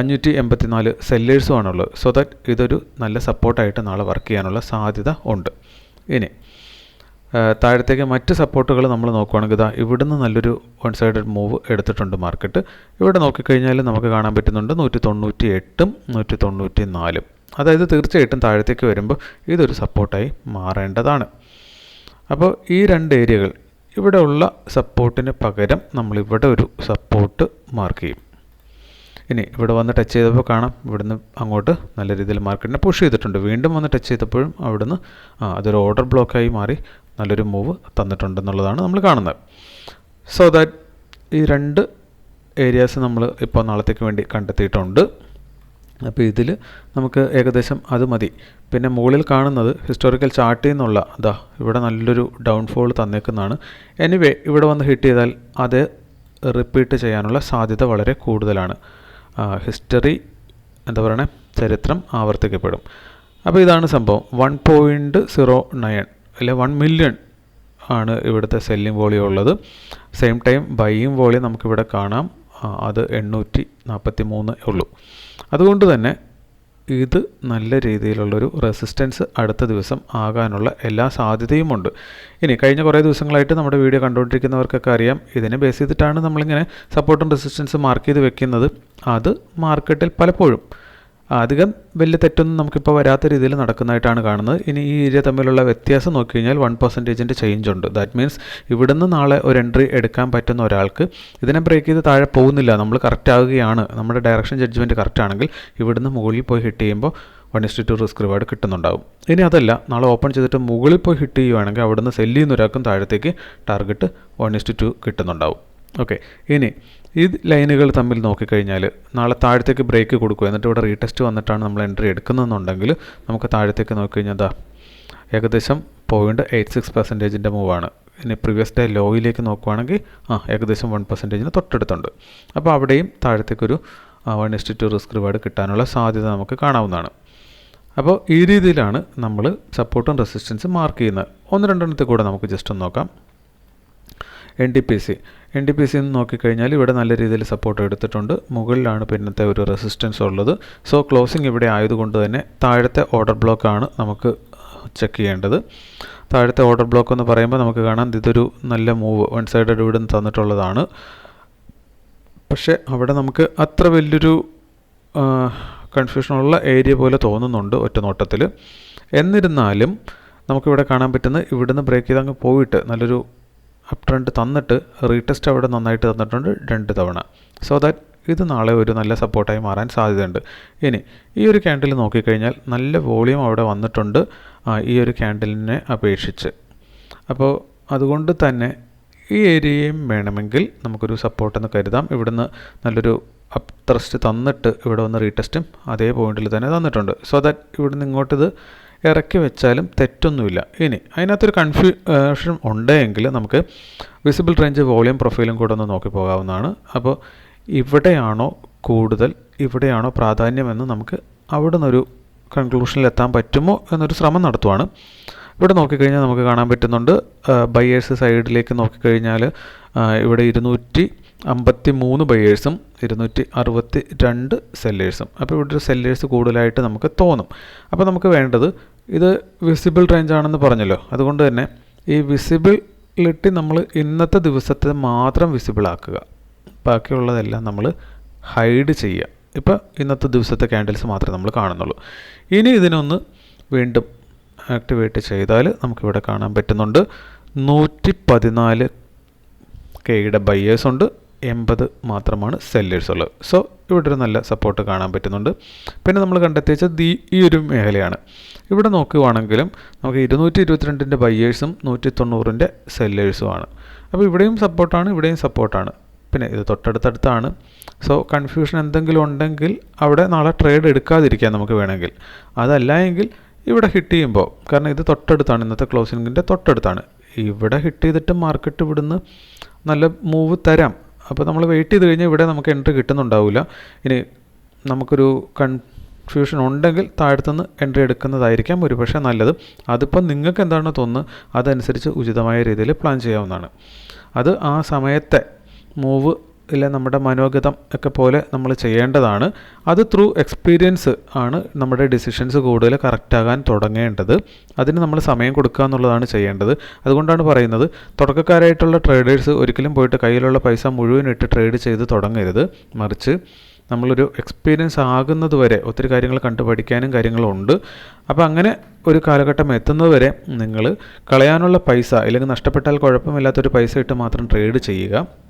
[SPEAKER 1] അഞ്ഞൂറ്റി നാല് സെല്ലേഴ്സുമാണുള്ളത് സോ ദാറ്റ് ഇതൊരു നല്ല സപ്പോർട്ടായിട്ട് നാളെ വർക്ക് ചെയ്യാനുള്ള സാധ്യത ഉണ്ട്. ഇനി താഴത്തേക്ക് മറ്റ് സപ്പോർട്ടുകൾ നമ്മൾ നോക്കുകയാണെങ്കിൽ ഇതാ ഇവിടുന്ന് നല്ലൊരു വൺ സൈഡഡ് മൂവ് എടുത്തിട്ടുണ്ട് മാർക്കറ്റ് ഇവിടെ നോക്കിക്കഴിഞ്ഞാൽ നമുക്ക് കാണാൻ പറ്റുന്നുണ്ട് നൂറ്റി തൊണ്ണൂറ്റി എട്ടും നൂറ്റി തൊണ്ണൂറ്റി നാലും അതായത് തീർച്ചയായിട്ടും താഴത്തേക്ക് വരുമ്പോൾ ഇതൊരു സപ്പോർട്ടായി മാറേണ്ടതാണ്. അപ്പോൾ ഈ രണ്ട് ഏരിയകൾ ഇവിടെ ഉള്ള സപ്പോർട്ടിന് പകരം നമ്മൾ ഇവിടെ ഒരു സപ്പോർട്ട് മാർക്ക് ചെയ്യും. ഇനി ഇവിടെ വന്ന് ടച്ച് ചെയ്തപ്പോൾ കാണാം. ഇവിടുന്ന് അങ്ങോട്ട് നല്ല രീതിയിൽ മാർക്കറ്റിനെ പുഷ് ചെയ്തിട്ടുണ്ട്. വീണ്ടും വന്ന് ടച്ച് ചെയ്തപ്പോഴും അവിടുന്ന് അതൊരു ഓർഡർ ബ്ലോക്കായി മാറി നല്ലൊരു മൂവ് തന്നിട്ടുണ്ടെന്നുള്ളതാണ് നമ്മൾ കാണുന്നത്. സോ ദാറ്റ് ഈ രണ്ട് ഏരിയാസ് നമ്മൾ ഇപ്പോൾ നാളത്തേക്ക് വേണ്ടി കണ്ടെത്തിയിട്ടുണ്ട്. അപ്പോൾ ഇതിൽ നമുക്ക് ഏകദേശം അത് മതി. പിന്നെ മുകളിൽ കാണുന്നത് ഹിസ്റ്റോറിക്കൽ ചാർട്ടിൽ നിന്നുള്ള അതാ ഇവിടെ നല്ലൊരു ഡൗൺഫോൾ തന്നേക്കുന്നതാണ്. എനിവേ ഇവിടെ വന്ന് ഹിറ്റ് ചെയ്താൽ അത് റിപ്പീറ്റ് ചെയ്യാനുള്ള സാധ്യത വളരെ കൂടുതലാണ്. ഹിസ്റ്ററി എന്താ പറയണേ ചരിത്രം ആവർത്തിക്കപ്പെടും. അപ്പോൾ ഇതാണ് സംഭവം. വൺ പോയിന്റ് സീറോ നയൻ അല്ലെ വൺ മില്യൺ ആണ് ഇവിടുത്തെ സെല്ലിംഗ് വോളിയം ഉള്ളത്. സെയിം ടൈം ബൈയിങ് വോളിയം നമുക്കിവിടെ കാണാം. അത് എണ്ണൂറ്റി നാൽപ്പത്തി മൂന്ന് ഉള്ളൂ. അതുകൊണ്ട് തന്നെ ഇത് നല്ല രീതിയിലുള്ളൊരു റെസിസ്റ്റൻസ് അടുത്ത ദിവസം ആകാനുള്ള എല്ലാ സാധ്യതയുമുണ്ട്. ഇനി കഴിഞ്ഞ കുറേ ദിവസങ്ങളായിട്ട് നമ്മുടെ വീഡിയോ കണ്ടുകൊണ്ടിരിക്കുന്നവർക്കൊക്കെ അറിയാം. ഇതിനെ ബേസ് ചെയ്തിട്ടാണ് നമ്മളിങ്ങനെ സപ്പോർട്ടും റെസിസ്റ്റൻസ് മാർക്ക് ചെയ്ത് വെക്കുന്നത്. അത് മാർക്കറ്റിൽ പലപ്പോഴും അധികം വലിയ തെറ്റൊന്നും നമുക്കിപ്പോൾ വരാത്ത രീതിയിൽ നടക്കുന്നതായിട്ടാണ് കാണുന്നത്. ഇനി ഈ ഏരിയ തമ്മിലുള്ള വ്യത്യാസം നോക്കി കഴിഞ്ഞാൽ വൺ പെർസെന്റേജിന്റെ ചേഞ്ച് ഉണ്ട്. ദാറ്റ് മീൻസ് ഇവിടുന്ന് നാളെ ഒരു എൻട്രി എടുക്കാൻ പറ്റുന്ന ഒരാൾക്ക് ഇതിനെ ബ്രേക്ക് ചെയ്ത് താഴെ പോകുന്നില്ല. നമ്മൾ കറക്റ്റ് ആവുകയാണ്. നമ്മുടെ ഡയറക്ഷൻ ജഡ്ജ്മെന്റ് കറക്റ്റ് ആണെങ്കിൽ ഇവിടുന്ന് മുകളിൽ പോയി ഹിറ്റ് ചെയ്യുമ്പോൾ one is to two risk reward കിട്ടുന്നുണ്ടാവും. ഇനി അതല്ല നാളെ ഓപ്പൺ ചെയ്തിട്ട് മുകളിൽ പോയി ഹിറ്റ് ചെയ്യുവാണെങ്കിൽ അവിടുന്ന് സെല്ല് ചെയ്യുന്ന ഒരാൾക്കും താഴത്തേക്ക് target one is to two കിട്ടുന്നുണ്ടാവും. Okay ഇനി ഈ ലൈനുകൾ തമ്മിൽ നോക്കിക്കഴിഞ്ഞാൽ നാളെ താഴത്തേക്ക് ബ്രേക്ക് കൊടുക്കുക എന്നിട്ട് ഇവിടെ റീടെസ്റ്റ് വന്നിട്ടാണ് നമ്മൾ എൻട്രി എടുക്കുന്നതെന്നുണ്ടെങ്കിൽ നമുക്ക് താഴത്തേക്ക് നോക്കിക്കഴിഞ്ഞാൽ ദാ ഏകദേശം പോയിന്റ് എയ്റ്റ് സിക്സ് പെർസെന്റേജിന്റെ മൂവാണ് ഇനി പ്രീവിയസ് ഡേ ലോയിലേക്ക് നോക്കുവാണെങ്കിൽ ആ ഏകദേശം വൺ പെർസെന്റേജിന് തൊട്ടടുത്തുണ്ട്. അപ്പോൾ അവിടെയും താഴത്തേക്കൊരു one is to two risk reward കിട്ടാനുള്ള സാധ്യത നമുക്ക് കാണാവുന്നതാണ്. അപ്പോൾ ഈ രീതിയിലാണ് നമ്മൾ സപ്പോർട്ടും റെസിസ്റ്റൻസും മാർക്ക് ചെയ്യുന്നത്. ഒന്ന് രണ്ടെണ്ണത്തിൽ കൂടെ നമുക്ക് ജസ്റ്റ് ഒന്ന് നോക്കാം. N D P C N D P C എന്ന് നോക്കിക്കഴിഞ്ഞാൽ ഇവിടെ നല്ല രീതിയിൽ സപ്പോർട്ട് എടുത്തിട്ടുണ്ട്. മുകളിലാണ് പിന്നത്തെ ഒരു റെസിസ്റ്റൻസ് ഉള്ളത്. സോ ക്ലോസിംഗ് ഇവിടെ ആയതുകൊണ്ട് തന്നെ താഴത്തെ ഓർഡർ ബ്ലോക്കാണ് നമുക്ക് ചെക്ക് ചെയ്യേണ്ടത്. താഴത്തെ ഓർഡർ ബ്ലോക്ക് എന്ന് പറയുമ്പോൾ നമുക്ക് കാണാം ഇതൊരു നല്ല മൂവ് വൺ സൈഡഡ് ഇവിടെ നിന്ന് തന്നിട്ടുള്ളതാണ്. പക്ഷേ അവിടെ നമുക്ക് അത്ര വലിയൊരു കൺഫ്യൂഷനുള്ള ഏരിയ പോലെ തോന്നുന്നുണ്ട് ഒറ്റ നോട്ടത്തിൽ എന്നിരുന്നാലും നമുക്കിവിടെ കാണാൻ പറ്റുന്നത് ഇവിടുന്ന് ബ്രേക്ക് ചെയ്ത് അങ്ങ് പോയിട്ട് നല്ലൊരു അപ് ട്രെൻഡ് തന്നിട്ട് റീടെസ്റ്റ് അവിടെ നന്നായിട്ട് തന്നിട്ടുണ്ട് രണ്ട് തവണ. സോ ദാറ്റ് ഇത് നാളെ ഒരു നല്ല സപ്പോർട്ടായി മാറാൻ സാധ്യതയുണ്ട്. ഇനി ഈ ഒരു ക്യാൻഡിൽ നോക്കിക്കഴിഞ്ഞാൽ നല്ല വോളിയം അവിടെ വന്നിട്ടുണ്ട് ഈ ഒരു ക്യാൻഡിലിനെ അപേക്ഷിച്ച്. അപ്പോൾ അതുകൊണ്ട് തന്നെ ഈ ഏരിയയും വേണമെങ്കിൽ നമുക്കൊരു സപ്പോർട്ടെന്ന് കരുതാം. ഇവിടുന്ന് നല്ലൊരു അപ് ത്രസ്റ്റ് തന്നിട്ട് ഇവിടെ വന്ന് റീടെസ്റ്റും അതേ പോയിന്റിൽ തന്നെ തന്നിട്ടുണ്ട്. സോ ദാറ്റ് ഇവിടുന്ന് ഇങ്ങോട്ടിത് ഇറക്കി വെച്ചാലും തെറ്റൊന്നുമില്ല. ഇനി അതിനകത്തൊരു കൺഫ്യൂഷൻ ഉണ്ടെങ്കിൽ നമുക്ക് വിസിബിൾ റേഞ്ച് വോളിയം പ്രൊഫൈലും കൂടെ ഒന്ന് നോക്കി പോകാവുന്നതാണ്. അപ്പോൾ ഇവിടെയാണോ കൂടുതൽ ഇവിടെയാണോ പ്രാധാന്യമെന്ന് നമുക്ക് അവിടെ നിന്നൊരു കൺക്ലൂഷനിൽ എത്താൻ പറ്റുമോ എന്നൊരു ശ്രമം നടത്തുവാണ്. ഇവിടെ നോക്കിക്കഴിഞ്ഞാൽ നമുക്ക് കാണാൻ പറ്റുന്നുണ്ട് ബയേഴ്സ് സൈഡിലേക്ക് നോക്കിക്കഴിഞ്ഞാൽ ഇവിടെ ഇരുന്നൂറ്റി അമ്പത്തി മൂന്ന് ബയേഴ്സും ഇരുന്നൂറ്റി അറുപത്തി രണ്ട് സെല്ലേഴ്സും അപ്പോൾ ഇവിടെ ഒരു സെല്ലേഴ്സ് കൂടുതലായിട്ട് നമുക്ക് തോന്നും. അപ്പോൾ നമുക്ക് വേണ്ടത് ഇത് വിസിബിൾ റേഞ്ച് ആണെന്ന് പറഞ്ഞല്ലോ. അതുകൊണ്ട് തന്നെ ഈ വിസിബിളിറ്റി നമ്മൾ ഇന്നത്തെ ദിവസത്തെ മാത്രം വിസിബിൾ ആക്കുക. ബാക്കിയുള്ളതെല്ലാം നമ്മൾ ഹൈഡ് ചെയ്യുക. ഇപ്പോൾ ഇന്നത്തെ ദിവസത്തെ ക്യാൻഡിൽസ് മാത്രമേ നമ്മൾ കാണുന്നുള്ളൂ. ഇനി ഇതിനൊന്ന് വീണ്ടും ആക്ടിവേറ്റ് ചെയ്താൽ നമുക്കിവിടെ കാണാൻ പറ്റുന്നുണ്ട്. നൂറ്റി പതിനാല് കെയുടെ ബയ്യേഴ്സ് ഉണ്ട്. എൺപത് മാത്രമാണ് സെല്ലേഴ്സ് ഉള്ളത്. സോ ഇവിടെ ഒരു നല്ല സപ്പോർട്ട് കാണാൻ പറ്റുന്നുണ്ട്. പിന്നെ നമ്മൾ കണ്ടെത്തിയ ദീ ഈ ഒരു മേഖലയാണ്. ഇവിടെ നോക്കുകയാണെങ്കിലും നമുക്ക് ഇരുന്നൂറ്റി ഇരുപത്തിരണ്ടിന്റെ ബയ്യേഴ്സും നൂറ്റി തൊണ്ണൂറിന്റെ സെല്ലേഴ്സുമാണ് അപ്പോൾ ഇവിടെയും സപ്പോർട്ടാണ് ഇവിടെയും സപ്പോർട്ടാണ് പിന്നെ ഇത് തൊട്ടടുത്തടുത്താണ്. സോ കൺഫ്യൂഷൻ എന്തെങ്കിലും ഉണ്ടെങ്കിൽ അവിടെ നാളെ ട്രേഡ് എടുക്കാതിരിക്കാം നമുക്ക് വേണമെങ്കിൽ. അതല്ല എങ്കിൽ ഇവിടെ ഹിറ്റ് ചെയ്യുമ്പോൾ കാരണം ഇത് തൊട്ടടുത്താണ് ഇന്നത്തെ ക്ലോസിങ്ങിന്റെ തൊട്ടടുത്താണ്. ഇവിടെ ഹിറ്റ് ചെയ്തിട്ട് മാർക്കറ്റ് ഇവിടുന്ന് നല്ല മൂവ് തരാം. അപ്പോൾ നമ്മൾ വെയിറ്റ് ചെയ്ത് കഴിഞ്ഞാൽ ഇവിടെ നമുക്ക് എൻട്രി കിട്ടുന്നുണ്ടാവില്ല ഇനി നമുക്കൊരു കൺഫ്യൂഷൻ ഉണ്ടെങ്കിൽ താഴത്തുനിന്ന് എൻട്രി എടുക്കുന്നതായിരിക്കാം ഒരുപക്ഷെ നല്ലത്. അതിപ്പോൾ നിങ്ങൾക്ക് എന്താണോ തോന്നുന്നത്? അതനുസരിച്ച് ഉചിതമായ രീതിയിൽ പ്ലാൻ ചെയ്യാവുന്നതാണ്. അത് ആ സമയത്തെ മൂവ് ഇല്ല നമ്മുടെ മനോഗതം ഒക്കെ പോലെ നമ്മൾ ചെയ്യേണ്ടതാണ്. അത് ത്രൂ എക്സ്പീരിയൻസ് ആണ് നമ്മുടെ ഡിസിഷൻസ് കൂടുതൽ കറക്റ്റാകാൻ തുടങ്ങേണ്ടത്. അതിന് നമ്മൾ സമയം കൊടുക്കുക എന്നുള്ളതാണ് ചെയ്യേണ്ടത്. അതുകൊണ്ടാണ് പറയുന്നത് തുടക്കക്കാരായിട്ടുള്ള ട്രേഡേഴ്സ് ഒരിക്കലും പോയിട്ട് കയ്യിലുള്ള പൈസ മുഴുവൻ ഇട്ട് ട്രേഡ് ചെയ്ത് തുടങ്ങരുത്. മറിച്ച് നമ്മളൊരു എക്സ്പീരിയൻസ് ആകുന്നതുവരെ ഒത്തിരി കാര്യങ്ങൾ കണ്ടു പഠിക്കാനും കാര്യങ്ങളുണ്ട് അപ്പോൾ അങ്ങനെ ഒരു കാലഘട്ടം എത്തുന്നതുവരെ നിങ്ങൾ കളയാനുള്ള പൈസ അല്ലെങ്കിൽ നഷ്ടപ്പെട്ടാൽ കുഴപ്പമില്ലാത്തൊരു പൈസ ഇട്ട് മാത്രം ട്രേഡ് ചെയ്യുക.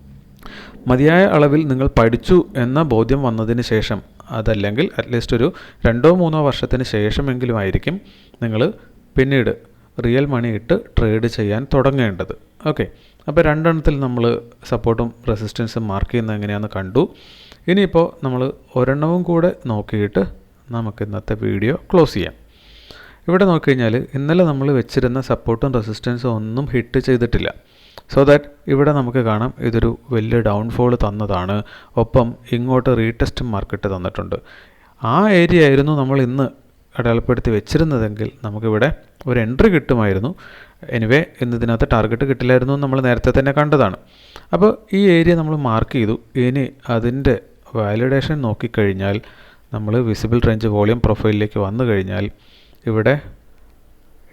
[SPEAKER 1] മതിയായ അളവിൽ നിങ്ങൾ പഠിച്ചു എന്ന ബോധ്യം വന്നതിന് ശേഷം അതല്ലെങ്കിൽ അറ്റ്ലീസ്റ്റ് ഒരു രണ്ടോ മൂന്നോ വർഷത്തിന് ശേഷമെങ്കിലും ആയിരിക്കും നിങ്ങൾ പിന്നീട് റിയൽ മണി ഇട്ട് ട്രേഡ് ചെയ്യാൻ തുടങ്ങേണ്ടത്. ഓക്കെ അപ്പോൾ രണ്ടെണ്ണത്തിൽ നമ്മൾ സപ്പോർട്ടും റെസിസ്റ്റൻസും മാർക്ക് ചെയ്യുന്നത് എങ്ങനെയാണെന്ന് കണ്ടു. ഇനിയിപ്പോൾ നമ്മൾ ഒരെണ്ണവും കൂടെ നോക്കിയിട്ട് നമുക്ക് ഇന്നത്തെ വീഡിയോ ക്ലോസ് ചെയ്യാം. ഇവിടെ നോക്കിക്കഴിഞ്ഞാൽ ഇന്നലെ നമ്മൾ വെച്ചിരുന്ന സപ്പോർട്ടും റെസിസ്റ്റൻസും ഒന്നും ഹിറ്റ് ചെയ്തിട്ടില്ല. സോ ദാറ്റ് ഇവിടെ നമുക്ക് കാണാം ഇതൊരു വലിയ ഡൗൺഫോൾ തന്നതാണ്. ഒപ്പം ഇങ്ങോട്ട് റീടെസ്റ്റ് മാർക്കറ്റ് തന്നിട്ടുണ്ട്. ആ ഏരിയ ആയിരുന്നു നമ്മൾ ഇന്ന് അടയാളപ്പെടുത്തി വെച്ചിരുന്നതെങ്കിൽ നമുക്കിവിടെ ഒരു എൻട്രി കിട്ടുമായിരുന്നു. എനിവേ ഇന്ന് ഇതിനകത്ത് ടാർഗറ്റ് കിട്ടില്ലായിരുന്നു നമ്മൾ നേരത്തെ തന്നെ കണ്ടതാണ്. അപ്പോൾ ഈ ഏരിയ നമ്മൾ മാർക്ക് ചെയ്തു. ഇനി അതിന്റെ വാലിഡേഷൻ നോക്കിക്കഴിഞ്ഞാൽ നമ്മൾ വിസിബിൾ റേഞ്ച് വോളിയം പ്രൊഫൈലിലേക്ക് വന്നു കഴിഞ്ഞാൽ ഇവിടെ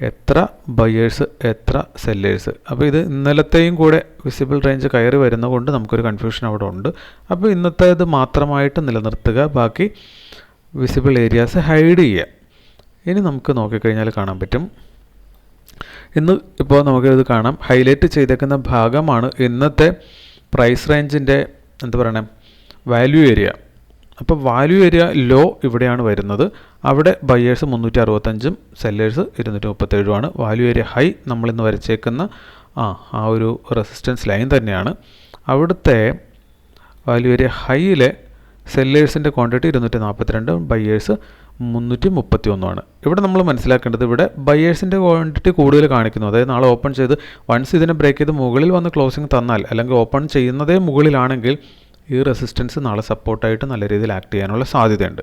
[SPEAKER 1] എത്ര ബയേഴ്സ് എത്ര സെല്ലേഴ്സ് അപ്പോൾ ഇത് ഇന്നലത്തെയും കൂടെ വിസിബിൾ റേഞ്ച് കയറി വരുന്നതുകൊണ്ട് നമുക്കൊരു കൺഫ്യൂഷൻ അവിടെ ഉണ്ട്. അപ്പോൾ ഇന്നത്തെ ഇത് മാത്രമായിട്ട് നിലനിർത്തുക. ബാക്കി വിസിബിൾ ഏരിയാസ് ഹൈഡ് ചെയ്യുക. ഇനി നമുക്ക് നോക്കിക്കഴിഞ്ഞാൽ കാണാൻ പറ്റും. ഇന്ന് ഇപ്പോൾ നമുക്കിത് കാണാം. ഹൈലൈറ്റ് ചെയ്തേക്കുന്ന ഭാഗമാണ് ഇന്നത്തെ പ്രൈസ് റേഞ്ചിന്റെ എന്താ പറയണേ വാല്യൂ ഏരിയ അപ്പോൾ വാല്യൂ ഏരിയ ലോ ഇവിടെയാണ് വരുന്നത്. അവിടെ ബയേഴ്സ് മുന്നൂറ്റി അറുപത്തഞ്ചും സെല്ലേഴ്സ് ഇരുന്നൂറ്റി മുപ്പത്തേഴുമാണ് വാല്യൂ ഏരിയ ഹൈ നമ്മളിന്ന് വരച്ചേക്കുന്ന ആ ആ ഒരു റെസിസ്റ്റൻസ് ലൈൻ തന്നെയാണ്. അവിടുത്തെ വാല്യൂ ഏരിയ ഹൈയിലെ സെല്ലേഴ്സിന്റെ ക്വാണ്ടിറ്റി ഇരുന്നൂറ്റി നാൽപ്പത്തിരണ്ടും ബയേഴ്സ് മുന്നൂറ്റി മുപ്പത്തി ഒന്നുമാണ് ഇവിടെ നമ്മൾ മനസ്സിലാക്കേണ്ടത് ഇവിടെ ബയേഴ്സിന്റെ ക്വാണ്ടിറ്റി കൂടുതൽ കാണിക്കുന്നു. അതായത് നാളെ ഓപ്പൺ ചെയ്ത് വൺസ് ഇതിനെ ബ്രേക്ക് ചെയ്ത് മുകളിൽ വന്ന് ക്ലോസിംഗ് തന്നാൽ അല്ലെങ്കിൽ ഓപ്പൺ ചെയ്യുന്നതേ മുകളിലാണെങ്കിൽ ഈ റെസിസ്റ്റൻസ് നാളെ സപ്പോർട്ടായിട്ട് നല്ല രീതിയിൽ ആക്ട് ചെയ്യാനുള്ള സാധ്യതയുണ്ട്.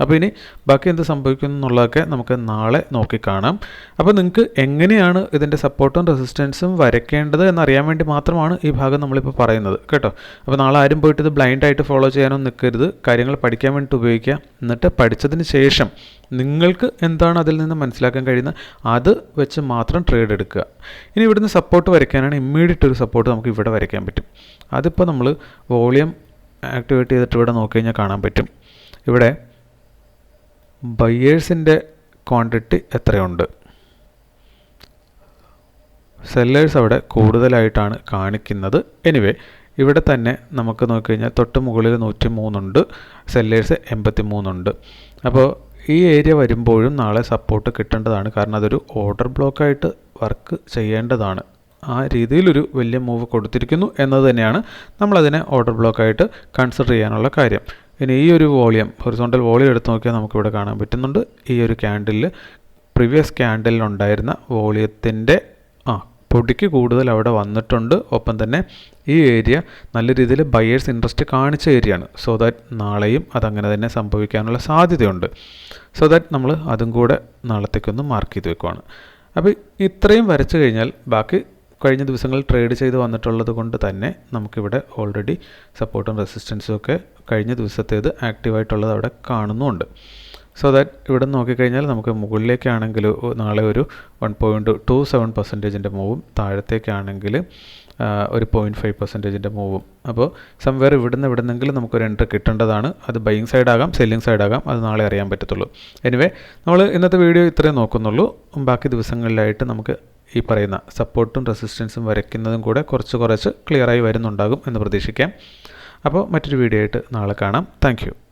[SPEAKER 1] അപ്പോൾ ഇനി ബാക്കി എന്ത് സംഭവിക്കും എന്നുള്ളതൊക്കെ നമുക്ക് നാളെ നോക്കിക്കാണാം അപ്പോൾ നിങ്ങൾക്ക് എങ്ങനെയാണ് ഇതിന്റെ സപ്പോർട്ടും റെസിസ്റ്റൻസും വരയ്ക്കേണ്ടത് എന്നറിയാൻ വേണ്ടി മാത്രമാണ് ഈ ഭാഗം നമ്മളിപ്പോൾ പറയുന്നത് കേട്ടോ? അപ്പോൾ നാളെ ആരും പോയിട്ട് ഇത് ബ്ലൈൻഡായിട്ട് ഫോളോ ചെയ്യാനൊന്നും നിൽക്കരുത്. കാര്യങ്ങൾ പഠിക്കാൻ വേണ്ടിയിട്ട് ഉപയോഗിക്കുക. എന്നിട്ട് പഠിച്ചതിന് ശേഷം നിങ്ങൾക്ക് എന്താണ് അതിൽ നിന്ന് മനസ്സിലാക്കാൻ കഴിയുന്നത്? അത് വെച്ച് മാത്രം ട്രേഡ് എടുക്കുക. ഇനി ഇവിടുന്ന് സപ്പോർട്ട് വരയ്ക്കാനാണ് ഇമ്മീഡിയറ്റ് ഒരു സപ്പോർട്ട് നമുക്ക് ഇവിടെ വരയ്ക്കാൻ പറ്റും. അതിപ്പോൾ നമ്മൾ വോളിയം ആക്ടിവേറ്റ് ചെയ്തിട്ട് ഇവിടെ നോക്കി കഴിഞ്ഞാൽ കാണാൻ പറ്റും. ഇവിടെ ബയ്യേഴ്സിന്റെ ക്വാണ്ടിറ്റി എത്രയുണ്ട്? സെല്ലേഴ്സ് അവിടെ കൂടുതലായിട്ടാണ് കാണിക്കുന്നത്. എനിവേ ഇവിടെ തന്നെ നമുക്ക് നോക്കിക്കഴിഞ്ഞാൽ തൊട്ട് മുകളിൽ നൂറ്റി മൂന്നുണ്ട് സെല്ലേഴ്സ് എൺപത്തി മൂന്നുണ്ട് അപ്പോൾ ഈ ഏരിയ വരുമ്പോഴും നാളെ സപ്പോർട്ട് കിട്ടേണ്ടതാണ്. കാരണം അതൊരു ഓർഡർ ബ്ലോക്കായിട്ട് വർക്ക് ചെയ്യേണ്ടതാണ്. ആ രീതിയിലൊരു വലിയ മൂവ് കൊടുത്തിരിക്കുന്നു എന്നത് തന്നെയാണ് നമ്മളതിനെ ഓർഡർ ബ്ലോക്കായിട്ട് കൺസിഡർ ചെയ്യാനുള്ള കാര്യം. ഇനി ഈ ഒരു വോളിയം ഹൊറിസോണ്ടൽ വോളിയം എടുത്ത് നോക്കിയാൽ നമുക്കിവിടെ കാണാൻ പറ്റുന്നുണ്ട്. ഈ ഒരു ക്യാൻഡിലിൽ പ്രീവിയസ് ക്യാൻഡിലുണ്ടായിരുന്ന വോളിയത്തിന്റെ ആ പൊടിക്ക് കൂടുതൽ അവിടെ വന്നിട്ടുണ്ട്. ഒപ്പം തന്നെ ഈ ഏരിയ നല്ല രീതിയിൽ ബയേഴ്സ് ഇൻട്രസ്റ്റ് കാണിച്ച ഏരിയയാണ് സോ ദാറ്റ് നാളെയും അതങ്ങനെ തന്നെ സംഭവിക്കാനുള്ള സാധ്യതയുണ്ട്. സോ ദാറ്റ് നമ്മൾ അതും കൂടെ നാളത്തേക്കൊന്ന് മാർക്ക് ചെയ്ത് വെക്കുവാണ്. അപ്പോൾ ഇത്രയും വരച്ചു കഴിഞ്ഞാൽ ബാക്കി കഴിഞ്ഞ ദിവസങ്ങളിൽ ട്രേഡ് ചെയ്ത് വന്നിട്ടുള്ളത് കൊണ്ട് തന്നെ നമുക്കിവിടെ ഓൾറെഡി സപ്പോർട്ടും റെസിസ്റ്റൻസും ഒക്കെ കഴിഞ്ഞ ദിവസത്തേത് ആക്റ്റീവായിട്ടുള്ളത് അവിടെ കാണുന്നുമുണ്ട് സോ ദാറ്റ് ഇവിടെ നോക്കിക്കഴിഞ്ഞാൽ നമുക്ക് മുകളിലേക്കാണെങ്കിൽ നാളെ ഒരു വൺ പോയിന്റ് ടു സെവൻ പെർസെന്റേജിന്റെ മൂവും താഴത്തേക്കാണെങ്കിൽ ഒരു പോയിന്റ് ഫൈവ് പെർസെന്റേജിന്റെ മൂവും അപ്പോൾ സംവെയർ ഇവിടുന്ന് ഇവിടുന്നെങ്കിലും നമുക്കൊരു എൻട്രി കിട്ടേണ്ടതാണ്. അത് ബൈയിങ് സൈഡാകാം സെല്ലിംഗ് സൈഡാകാം അത് നാളെ അറിയാൻ പറ്റത്തുള്ളൂ. എനിവേ നമ്മൾ ഇന്നത്തെ വീഡിയോ ഇത്രയും നോക്കുന്നുള്ളൂ. ബാക്കി ദിവസങ്ങളിലായിട്ട് നമുക്ക് ഈ പറയുന്ന സപ്പോർട്ടും റെസിസ്റ്റൻസും വരയ്ക്കുന്നതും കൂടെ കുറച്ച് കുറച്ച് ക്ലിയറായി വരുന്നുണ്ടാകും എന്ന് പ്രതീക്ഷിക്കാം. അപ്പോൾ മറ്റൊരു വീഡിയോ ആയിട്ട് നാളെ കാണാം. താങ്ക്